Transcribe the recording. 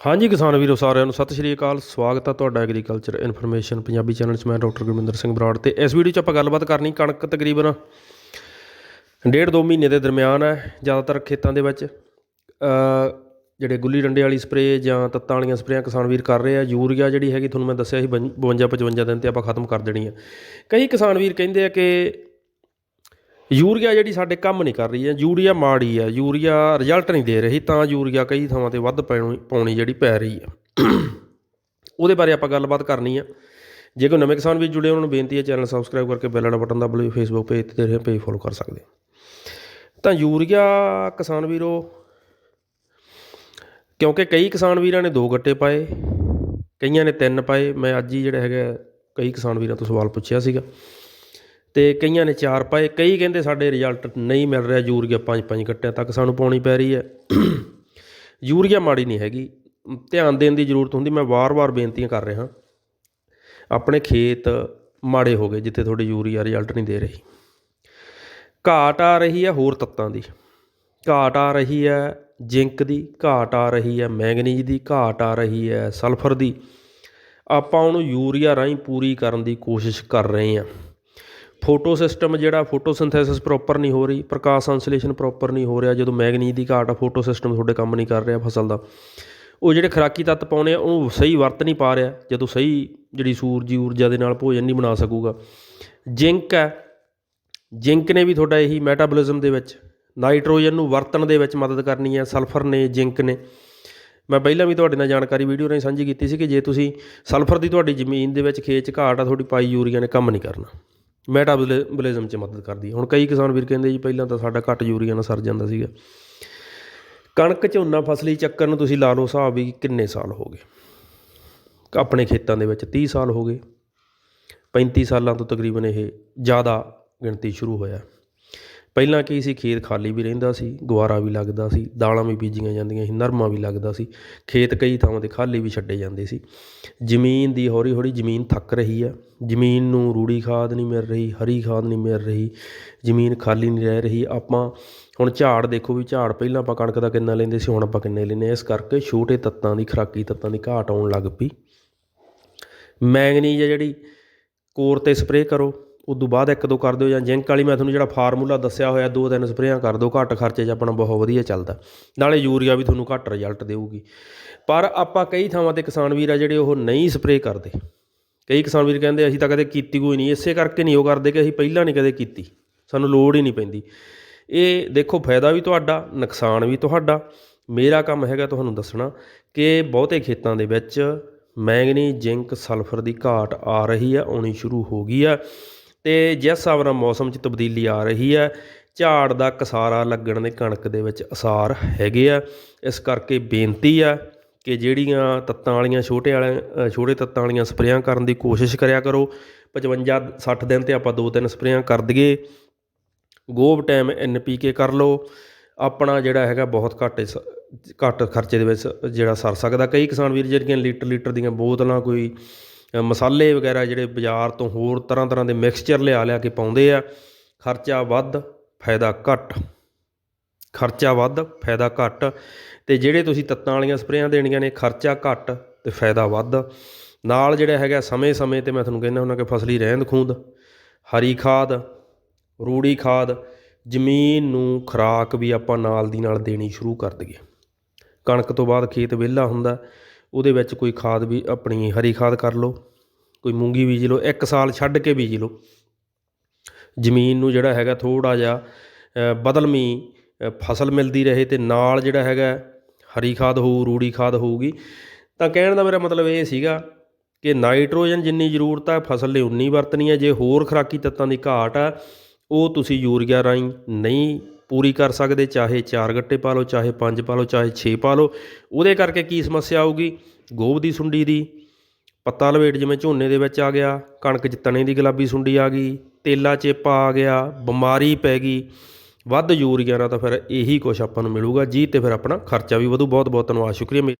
ਹਾਂਜੀ ਕਿਸਾਨ ਵੀਰੋ, ਸਾਰਿਆਂ ਨੂੰ ਸਤਿ ਸ਼੍ਰੀ ਅਕਾਲ। ਸਵਾਗਤ ਹੈ ਤੁਹਾਡਾ ਐਗਰੀਕਲਚਰ ਇਨਫੋਰਮੇਸ਼ਨ ਪੰਜਾਬੀ ਚੈਨਲ 'ਚ ਮੈਂ ਡਾਕਟਰ ਗੁਰਮਿੰਦਰ ਸਿੰਘ ਬਰਾੜ ਤੇ ਇਸ ਵੀਡੀਓ 'ਚ ਆਪਾਂ ਗੱਲਬਾਤ ਕਰਨੀ ਕਣਕ ਤਕਰੀਬਨ ਡੇਢ ਦੋ ਮਹੀਨੇ ਦੇ ਦਰਮਿਆਨ ਹੈ, ਜ਼ਿਆਦਾਤਰ ਖੇਤਾਂ ਦੇ ਵਿੱਚ। ਜਿਹੜੇ ਗੁੱਲੀ ਡੰਡੇ ਵਾਲੀ ਸਪਰੇਅ ਜਾਂ ਤੱਤਾਂ ਵਾਲੀਆਂ ਸਪਰੇਆਂ ਕਿਸਾਨ ਵੀਰ ਕਰ ਰਹੇ ਆ। ਯੂਰੀਆ ਜਿਹੜੀ ਹੈਗੀ, ਤੁਹਾਨੂੰ ਮੈਂ ਦੱਸਿਆ ਸੀ 52 55 ਦਿਨ ਤੇ ਆਪਾਂ ਖਤਮ ਕਰ ਦੇਣੀ ਹੈ ਕਈ ਕਿਸਾਨ ਵੀਰ ਕਹਿੰਦੇ ਆ ਕਿ ਯੂਰੀਆ ਜਿਹੜੀ ਸਾਡੇ ਕੰਮ ਨਹੀਂ ਕਰ ਰਹੀ ਹੈ, ਯੂਰੀਆ ਮਾੜੀ ਹੈ, ਯੂਰੀਆ ਰਿਜ਼ਲਟ ਨਹੀਂ ਦੇ ਰਹੀ, ਤਾਂ ਯੂਰੀਆ ਕਈ ਥਾਵਾਂ ਤੇ ਵੱਧ ਪੈਣੀ, ਪਾਉਣੀ ਜਿਹੜੀ ਪੈ ਰਹੀ ਹੈ। ਉਹਦੇ ਬਾਰੇ ਆਪਾਂ ਗੱਲਬਾਤ ਕਰਨੀ ਆ ਜੇ ਕੋਈ ਨਵੇਂ ਕਿਸਾਨ ਵੀ ਜੁੜੇ ਉਹਨਾਂ ਨੂੰ ਬੇਨਤੀ ਹੈ ਚੈਨਲ ਸਬਸਕ੍ਰਾਈਬ ਕਰਕੇ ਬੈਲ ਵਾਲਾ ਬਟਨ ਦਬਾ ਲਓ ਫੇਸਬੁੱਕ ਪੇਜ ਤੇ ਰਹੇ ਪੇਜ ਫੋਲੋ ਕਰ ਸਕਦੇ ਤਾਂ ਯੂਰੀਆ ਕਿਸਾਨ ਵੀਰੋ, ਕਿਉਂਕਿ ਕਈ ਕਿਸਾਨ ਵੀਰਾਂ ਨੇ ਦੋ ਗੱਟੇ ਪਾਏ, ਕਈਆਂ ਨੇ ਤਿੰਨ ਪਾਏ, ਮੈਂ ਅੱਜ ਹੀ ਜਿਹੜਾ ਹੈਗਾ, ਕਈ ਕਿਸਾਨ ਵੀਰਾਂ ਤੋਂ ਸਵਾਲ ਪੁੱਛਿਆ ਸੀਗਾ। ਤੇ ਕਈਆਂ ਨੇ ਚਾਰ ਪਾਏ, ਕਈ ਕਹਿੰਦੇ ਸਾਡੇ ਰਿਜ਼ਲਟ ਨਹੀਂ ਮਿਲ ਰਿਹਾ, ਯੂਰੀਆ ਪੰਜ ਪੰਜ ਗੱਟਿਆਂ ਤੱਕ ਸਾਨੂੰ ਪਾਉਣੀ ਪੈ ਰਹੀ ਹੈ। ਯੂਰੀਆ ਮਾੜੀ ਨਹੀਂ ਹੈਗੀ। ਧਿਆਨ ਦੇਣ ਦੀ ਜ਼ਰੂਰਤ ਹੁੰਦੀ, ਮੈਂ ਵਾਰ-ਵਾਰ ਬੇਨਤੀਆਂ ਕਰ ਰਿਹਾ। ਆਪਣੇ ਖੇਤ ਮਾੜੇ ਹੋ ਗਏ, ਜਿੱਥੇ ਤੁਹਾਡੇ ਯੂਰੀਆ ਰਿਜ਼ਲਟ ਨਹੀਂ ਦੇ ਰਹੀ। ਘਾਟ ਆ ਰਹੀ ਹੈ ਹੋਰ ਤੱਤਾਂ ਦੀ। ਘਾਟ ਆ ਰਹੀ ਹੈ ਜ਼ਿੰਕ ਦੀ, ਘਾਟ ਆ ਰਹੀ ਹੈ ਮੈਂਗਨੀਜ਼ ਦੀ, ਘਾਟ ਆ ਰਹੀ ਹੈ ਸਲਫਰ ਦੀ। ਆਪਾਂ ਉਹਨੂੰ ਯੂਰੀਆ ਰਾਹੀਂ ਪੂਰੀ ਕਰਨ ਦੀ ਕੋਸ਼ਿਸ਼ ਕਰ ਰਹੇ ਹਾਂ। ਫੋਟੋ ਸਿਸਟਮ ਜਿਹੜਾ ਫੋਟੋਸਿੰਥੈਸਿਸ ਪ੍ਰੋਪਰ ਨਹੀਂ ਹੋ ਰਹੀ, ਪ੍ਰਕਾਸ਼ ਸੰਸਲੇਸ਼ਨ ਪ੍ਰੋਪਰ ਨਹੀਂ ਹੋ ਰਿਹਾ, ਜਦੋਂ ਮੈਗਨੀਜ਼ ਦੀ ਘਾਟ ਆ, ਫੋਟੋ ਸਿਸਟਮ ਤੁਹਾਡੇ ਕੰਮ ਨਹੀਂ ਕਰ ਰਿਹਾ ਫਸਲ ਦਾ। ਉਹ ਜਿਹੜੇ ਖਰਾਕੀ ਤੱਤ ਪਾਉਣੇ ਆ ਉਹਨੂੰ ਸਹੀ ਵਰਤ ਨਹੀਂ ਪਾ ਰਿਹਾ, ਜਦੋਂ ਸਹੀ ਜਿਹੜੀ ਸੂਰਜੀ ਊਰਜਾ ਦੇ ਨਾਲ ਭੋਜਨ ਨਹੀਂ ਬਣਾ ਸਕੂਗਾ। ਜ਼ਿੰਕ ਹੈ, ਜ਼ਿੰਕ ਨੇ ਵੀ ਤੁਹਾਡਾ ਇਹੀ ਮੈਟਾਬੋਲਿਜ਼ਮ ਦੇ ਵਿੱਚ, ਨਾਈਟ੍ਰੋਜਨ ਨੂੰ ਵਰਤਣ ਦੇ ਵਿੱਚ ਮਦਦ ਕਰਨੀ ਹੈ, ਸਲਫਰ ਨੇ, ਜ਼ਿੰਕ ਨੇ। ਮੈਂ ਪਹਿਲਾਂ ਵੀ ਤੁਹਾਡੇ ਨਾਲ ਜਾਣਕਾਰੀ ਵੀਡੀਓ ਰਾਹੀਂ ਸਾਂਝੀ ਕੀਤੀ ਸੀ ਕਿ ਜੇ ਤੁਸੀਂ ਸਲਫਰ ਦੀ ਤੁਹਾਡੀ ਜ਼ਮੀਨ ਦੇ ਵਿੱਚ ਖੇਤ 'ਚ ਘਾਟ ਆ, ਤੁਹਾਡੀ ਪਾਈ ਯੂਰੀਆ ਨੇ ਕੰਮ ਨਹੀਂ ਕਰਨਾ। ਮੈਟਾਬੋਲਿਜ਼ਮ 'ਚ ਮਦਦ ਕਰਦੀ ਹੈ ਹੁਣ ਕਈ ਕਿਸਾਨ ਵੀਰ ਕਹਿੰਦੇ ਜੀ, ਪਹਿਲਾਂ ਤਾਂ ਸਾਡਾ ਘੱਟ ਯੂਰੀਆ ਨਾਲ ਸਰ ਜਾਂਦਾ ਸੀਗਾ। ਕਣਕ ਝੋਨਾ ਫਸਲੀ ਚੱਕਰ ਨੂੰ ਤੁਸੀਂ ਲਾ ਲਓ ਹਿਸਾਬ ਵੀ ਕਿੰਨੇ ਸਾਲ ਹੋ ਗਏ। ਆਪਣੇ ਖੇਤਾਂ ਦੇ ਵਿੱਚ 30 ਸਾਲ ਹੋ ਗਏ। 35 ਸਾਲਾਂ ਤੋਂ ਤਕਰੀਬਨ ਇਹ ਜ਼ਿਆਦਾ ਗਿਣਤੀ ਸ਼ੁਰੂ ਹੋਇਆ। ਪਹਿਲਾਂ ਕੀ ਸੀ? ਖੇਤ ਖਾਲੀ ਵੀ ਰਹਿੰਦਾ ਸੀ ਗੁਆਰਾ ਵੀ ਲੱਗਦਾ ਸੀ, ਦਾਲਾਂ ਵੀ ਬੀਜੀਆਂ ਜਾਂਦੀਆਂ ਸੀ, ਨਰਮਾ ਵੀ ਲੱਗਦਾ ਸੀ। ਖੇਤ ਕਈ ਥਾਵਾਂ ਤੇ ਖਾਲੀ ਵੀ ਛੱਡੇ ਜਾਂਦੇ ਸੀ। ਜ਼ਮੀਨ ਦੀ ਹੌਲੀ ਹੌਲੀ ਜ਼ਮੀਨ ਥੱਕ ਰਹੀ ਆ। ਜ਼ਮੀਨ ਨੂੰ ਰੂੜੀ ਖਾਦ ਨਹੀਂ ਮਿਲ ਰਹੀ, ਹਰੀ ਖਾਦ ਨਹੀਂ ਮਿਲ ਰਹੀ, ਜ਼ਮੀਨ ਖਾਲੀ ਨਹੀਂ ਰਹਿ ਰਹੀ। ਆਪਾਂ ਹੁਣ ਝਾੜ ਦੇਖੋ ਵੀ ਝਾੜ ਪਹਿਲਾਂ ਆਪਾਂ ਕਣਕ ਦਾ ਕਿੰਨਾ ਲੈਂਦੇ ਸੀ, ਹੁਣ ਆਪਾਂ ਕਿੰਨੇ ਲੈਂਦੇ ਹਾਂ। ਇਸ ਕਰਕੇ ਛੋਟੇ ਤੱਤਾਂ ਦੀ, ਖਰਾਕੀ ਤੱਤਾਂ ਦੀ ਘਾਟ ਆਉਣ ਲੱਗ ਪਈ। ਮੈਂਗਨੀਜ਼ ਆ ਜਿਹੜੀ, ਕੋਰ ਤੇ ਸਪਰੇਅ ਕਰੋ। ਉਦੋਂ ਬਾਅਦ ਇੱਕ ਦੋ ਕਰ ਦਿਓ ਜਾਂ ਜ਼ਿੰਕ ਵਾਲੀ ਮੈਂ ਤੁਹਾਨੂੰ ਜਿਹੜਾ ਫਾਰਮੂਲਾ ਦੱਸਿਆ ਹੋਇਆ, ਦੋ ਤਿੰਨ ਸਪਰੇਆਂ ਕਰ ਦਿਓ, ਘੱਟ ਖਰਚੇ 'ਚ ਆਪਣਾ ਬਹੁਤ ਵਧੀਆ ਚੱਲਦਾ। ਨਾਲੇ ਯੂਰੀਆ ਵੀ ਤੁਹਾਨੂੰ ਘੱਟ ਰਿਜ਼ਲਟ ਦੇਊਗੀ। ਪਰ ਆਪਾਂ ਕਈ ਥਾਵਾਂ ਤੇ ਕਿਸਾਨ ਵੀਰ ਆ ਜਿਹੜੇ ਉਹ ਨਹੀਂ ਸਪਰੇਅ ਕਰਦੇ। ਕਈ ਕਿਸਾਨ ਵੀਰ ਕਹਿੰਦੇ ਅਸੀਂ ਤਾਂ ਕਦੇ ਕੀਤੀ ਕੋਈ ਨਹੀਂ, ਇਸੇ ਕਰਕੇ ਨਹੀਂ ਉਹ ਕਰਦੇ ਕਿ ਅਸੀਂ ਪਹਿਲਾਂ ਨਹੀਂ ਕਦੇ ਕੀਤੀ। ਸਾਨੂੰ ਲੋੜ ਹੀ ਨਹੀਂ ਪੈਂਦੀ। ਇਹ ਦੇਖੋ ਫਾਇਦਾ ਵੀ ਤੁਹਾਡਾ, ਨੁਕਸਾਨ ਵੀ ਤੁਹਾਡਾ। ਮੇਰਾ ਕੰਮ ਹੈਗਾ ਤੁਹਾਨੂੰ ਦੱਸਣਾ ਕਿ ਬਹੁਤੇ ਖੇਤਾਂ ਦੇ ਵਿੱਚ ਮੈਂਗਨੀ, ਜ਼ਿੰਕ, ਸਲਫਰ ਦੀ ਘਾਟ ਆ ਰਹੀ ਆ, ਆਉਣੀ ਸ਼ੁਰੂ ਹੋ ਗਈ ਆ। ਤੇ ਜਿਸ ਹਿਸਾਬ ਨਾਲ ਮੌਸਮ 'ਚ ਤਬਦੀਲੀ ਆ ਰਹੀ ਹੈ, ਝਾੜ ਦਾ ਕਸਾਰਾ ਲੱਗਣ ਦੇ ਕਣਕ ਦੇ ਵਿੱਚ ਅਸਾਰ ਹੈਗੇ ਆ। ਇਸ ਕਰਕੇ ਬੇਨਤੀ ਆ ਕਿ ਜਿਹੜੀਆਂ ਤੱਤਾਂ ਵਾਲੀਆਂ ਛੋਟੇ ਵਾਲੇ ਛੋਟੇ ਤੱਤਾਂ ਵਾਲੀਆਂ ਸਪਰੇਆਂ ਕਰਨ ਦੀ ਕੋਸ਼ਿਸ਼ ਕਰਿਆ ਕਰੋ। 55 60 ਦਿਨ ਤੇ ਆਪਾਂ ਦੋ ਤਿੰਨ ਸਪਰੇਆਂ ਕਰ ਦਈਏ। ਗੋਬ ਟਾਈਮ ਐਨਪੀਕੇ ਕਰ ਲਓ। ਆਪਣਾ ਜਿਹੜਾ ਹੈਗਾ ਬਹੁਤ ਘੱਟ ਇਸ- ਘੱਟ ਖਰਚੇ ਦੇ ਵਿੱਚ ਜਿਹੜਾ ਸਰ ਸਕਦਾ। ਕਈ ਕਿਸਾਨ ਵੀਰ ਜਿਹੜੀਆਂ ਲੀਟਰ ਲੀਟਰ ਦੀਆਂ ਬੋਤਲਾਂ ਕੋਈ ਮਸਾਲੇ ਵਗੈਰਾ ਜਿਹੜੇ ਬਾਜ਼ਾਰ ਤੋਂ ਹੋਰ ਤਰ੍ਹਾਂ ਤਰ੍ਹਾਂ ਦੇ ਮਿਕਸਚਰ ਲਿਆ ਲਿਆ ਕੇ ਪਾਉਂਦੇ ਆ, ਖਰਚਾ ਵੱਧ, ਫਾਇਦਾ ਘੱਟ। ਖਰਚਾ ਵੱਧ, ਫਾਇਦਾ ਘੱਟ। ਤੇ ਜਿਹੜੇ ਤੁਸੀਂ ਤੱਤਾਂ ਵਾਲੀਆਂ ਸਪਰੇਆਂ ਦੇਣੀਆਂ ਨੇ, ਖਰਚਾ ਘੱਟ ਤੇ ਫਾਇਦਾ ਵੱਧ। ਨਾਲ ਜਿਹੜਾ ਹੈਗਾ ਸਮੇਂ-ਸਮੇਂ ਤੇ ਮੈਂ ਤੁਹਾਨੂੰ ਕਹਿੰਦਾ ਹੁੰਦਾ ਕਿ ਫਸਲੀ ਰਹਿੰਦ ਖੂੰਦ ਹਰੀ ਖਾਦ, ਰੂੜੀ ਖਾਦ, ਜ਼ਮੀਨ ਨੂੰ ਖੁਰਾਕ ਵੀ ਆਪਾਂ ਨਾਲ ਦੀ ਨਾਲ ਦੇਣੀ ਸ਼ੁਰੂ ਕਰ ਦਈਏ। ਕਣਕ ਤੋਂ ਬਾਅਦ ਖੇਤ ਵਿਹਲਾ ਹੁੰਦਾ ਉਹਦੇ ਵਿੱਚ ਕੋਈ ਖਾਦ ਵੀ ਆਪਣੀ ਹਰੀ ਖਾਦ ਕਰ ਲਓ ਕੋਈ ਮੂੰਗੀ ਬੀਜ ਲਓ ਇੱਕ ਸਾਲ ਛੱਡ ਕੇ ਬੀਜ ਲਓ। ਜ਼ਮੀਨ ਨੂੰ ਜਿਹੜਾ ਹੈਗਾ ਥੋੜਾ ਜਿਹਾ ਅ, ਬਦਲਮੀ ਫਸਲ ਮਿਲਦੀ ਰਹੇ ਤੇ ਨਾਲ ਜਿਹੜਾ ਹੈਗਾ ਹਰੀ ਖਾਦ ਹੋਊ ਰੂੜੀ ਖਾਦ ਹੋਊਗੀ। ਤਾਂ ਕਹਿਣ ਦਾ ਮੇਰਾ ਮਤਲਬ ਇਹ ਸੀਗਾ ਕਿ ਨਾਈਟ੍ਰੋਜਨ ਜਿੰਨੀ ਜ਼ਰੂਰਤ ਹੈ ਫਸਲ ਲਈ ਉਨੀ ਵਰਤਣੀ ਹੈ ਜੇ ਹੋਰ ਖਰਾਕੀ ਤੱਤਾਂ ਦੀ ਘਾਟ ਆ ਉਹ ਤੁਸੀਂ ਯੂਰੀਆ ਰਾਹੀਂ ਨਹੀਂ ਪੂਰੀ ਕਰ ਸਕਦੇ, ਚਾਹੇ 4 ਗੱਟੇ ਪਾ ਲਓ, ਚਾਹੇ 5 ਪਾ ਲਓ, ਚਾਹੇ 6 ਪਾ ਲਓ। ਉਹਦੇ ਕਰਕੇ ਕੀ ਸਮੱਸਿਆ ਆਊਗੀ? ਗੋਭ ਦੀ ਸੁੰਡੀ ਦੀ, ਪੱਤਾ ਲਵੇਟ ਜਿਵੇਂ ਝੋਨੇ ਦੇ ਵਿੱਚ ਆ ਗਿਆ, ਕਣਕ 'ਚ ਤਣੇ ਦੀ ਗੁਲਾਬੀ ਸੁੰਡੀ ਆ ਗਈ, ਤੇਲਾ ਚੇਪਾ ਆ ਗਿਆ, ਬਿਮਾਰੀ ਪੈ ਗਈ, ਵੱਧ ਯੂਰੀਆ ਨਾਲ ਤਾਂ ਫਿਰ ਇਹੀ ਕੁਝ ਆਪਾਂ ਨੂੰ ਮਿਲੂਗਾ ਜੀ ਤੇ ਫਿਰ ਆਪਣਾ ਖਰਚਾ ਵੀ ਵਧੂ। ਬਹੁਤ ਬਹੁਤ ਧੰਨਵਾਦ, ਸ਼ੁਕਰੀਆ।